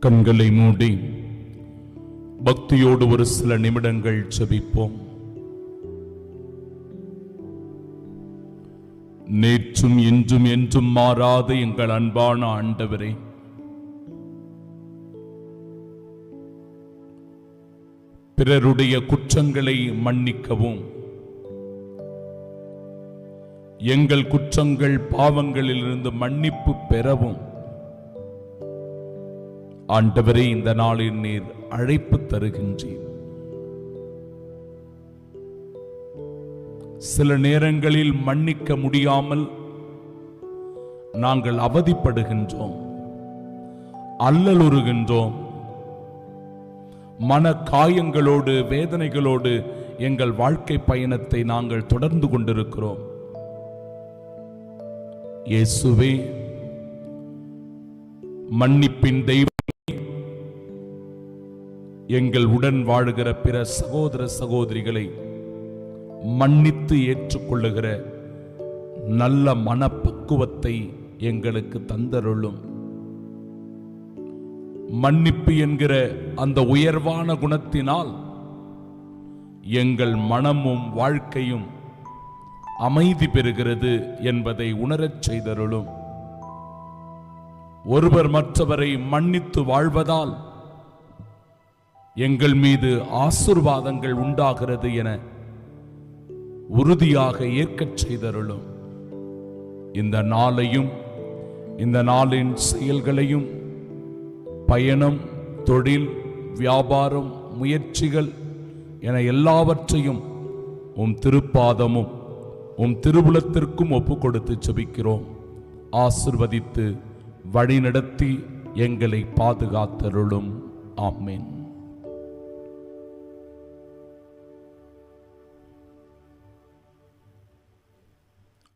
கண்களை மூடி பக்தியோடு ஒரு சில நிமிடங்கள் செபிப்போம் நேற்றும் இன்றும் என்றும் மாறாத எங்கள் அன்பான ஆண்டவரே பிறருடைய குற்றங்களை மன்னிக்கவும். எங்கள் குற்றங்கள் பாவங்களிலிருந்து மன்னிப்பு பெறவும். ஆண்டவரே இந்த நாளில் நீர் அழைப்பு தருகின்றீர். சில நேரங்களில் மன்னிக்க முடியாமல் நாங்கள் அவதிப்படுகின்றோம் அல்லலுறுகின்றோம். மன காயங்களோடு வேதனைகளோடு எங்கள் வாழ்க்கை பயணத்தை நாங்கள் தொடர்ந்து கொண்டிருக்கிறோம். இயேசுவே மன்னிப்பின் தெய்வம் எங்கள் உடன் வாழுகிற பிற சகோதர சகோதரிகளை மன்னித்து ஏற்றுக்கொள்ளுகிற நல்ல மனப்பக்குவத்தை எங்களுக்கு தந்தருளும். மன்னிப்பு என்கிற அந்த உயர்வான குணத்தினால் எங்கள் மனமும் வாழ்க்கையும் அமைதி பெறுகிறது என்பதை உணரச் செய்தருளும். ஒருவர் மற்றவரை மன்னித்து வாழ்வதால் எங்கள் மீது ஆசிர்வாதங்கள் உண்டாகிறது என உறுதியாக ஏற்கச் செய்தருளும். இந்த நாளையும் இந்த நாளின் செயல்களையும் பயணம் தொழில் வியாபாரம் முயற்சிகள் என எல்லாவற்றையும் உம் திருப்பாதமும் உம் திருவுலத்திற்கும் ஒப்பு கொடுத்து செபிக்கிறோம். ஆசிர்வதித்து வழிநடத்தி எங்களை பாதுகாத்தருளும். ஆமேன்.